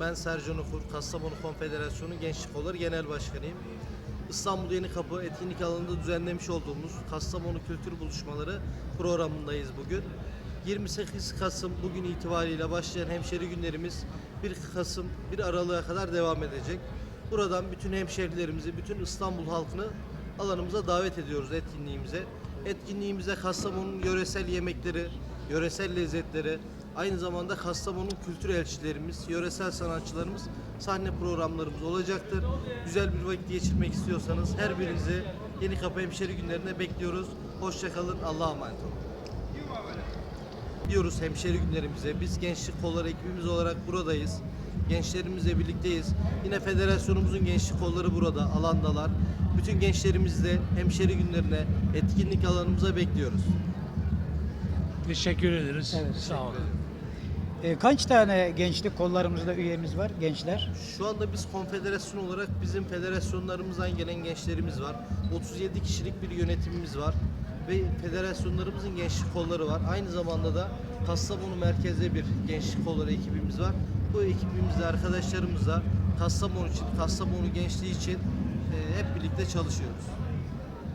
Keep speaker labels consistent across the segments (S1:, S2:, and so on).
S1: Ben Sercan Okur, Kastamonu Konfederasyonu Gençlik Kolları Genel Başkanıyım. İstanbul Yeni Kapı etkinlik alanında düzenlemiş olduğumuz Kastamonu Kültür Buluşmaları programındayız bugün. 28 Kasım bugün itibariyle başlayan hemşeri günlerimiz 1 Kasım 1 Aralık'a kadar devam edecek. Buradan bütün hemşerilerimizi, bütün İstanbul halkını alanımıza davet ediyoruz etkinliğimize. Etkinliğimize Kastamonu'nun yöresel yemekleri, yöresel lezzetleri, aynı zamanda Kastamonu'nun kültür elçilerimiz, yöresel sanatçılarımız sahne programlarımız olacaktır. Güzel bir vakit geçirmek istiyorsanız her birinizi Yeni Kapı Hemşeri Günlerine bekliyoruz. Hoşçakalın, Allah'a emanet olun. Diyoruz hemşeri günlerimize. Biz gençlik kolları ekibimiz olarak buradayız. Gençlerimizle birlikteyiz. Yine federasyonumuzun gençlik kolları burada, alandalar. Bütün gençlerimizi de hemşeri günlerine, etkinlik alanımıza bekliyoruz.
S2: Teşekkür ederiz.
S3: Evet,
S2: Sağ olun.
S3: E, kaç tane gençlik kollarımızda üyemiz var, gençler?
S1: Şu anda biz konfederasyon olarak bizim federasyonlarımızdan gelen gençlerimiz var. 37 kişilik bir yönetimimiz var. Ve federasyonlarımızın gençlik kolları var. Aynı zamanda da Kastamonu merkezde bir gençlik kolları ekibimiz var. Bu ekibimizle arkadaşlarımızla Kastamonu için, Kastamonu gençliği için e, hep birlikte çalışıyoruz.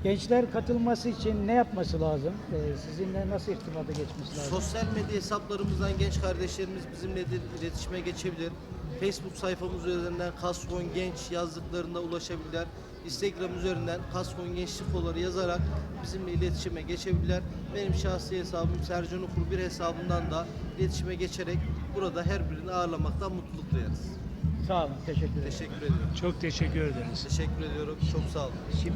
S3: Gençler katılması için ne yapması lazım? E, sizinle nasıl irtibata geçmesi lazım?
S1: Sosyal medya hesaplarımızdan genç kardeşlerimiz bizimle de iletişime geçebilir. Facebook sayfamız üzerinden Kaskon Genç yazdıklarında ulaşabilirler. Instagram üzerinden Kaskon Gençlik Kolları yazarak bizimle iletişime geçebilirler. Benim şahsi hesabım Sercan Okur bir hesabından da iletişime geçerek burada her birini ağırlamaktan mutluluk duyarız.
S3: Sağ olun, teşekkür ederim.
S1: Teşekkür ediyorum.
S2: Çok teşekkür ederiz.
S1: Teşekkür ediyorum. Çok sağ olun.
S3: Şimdi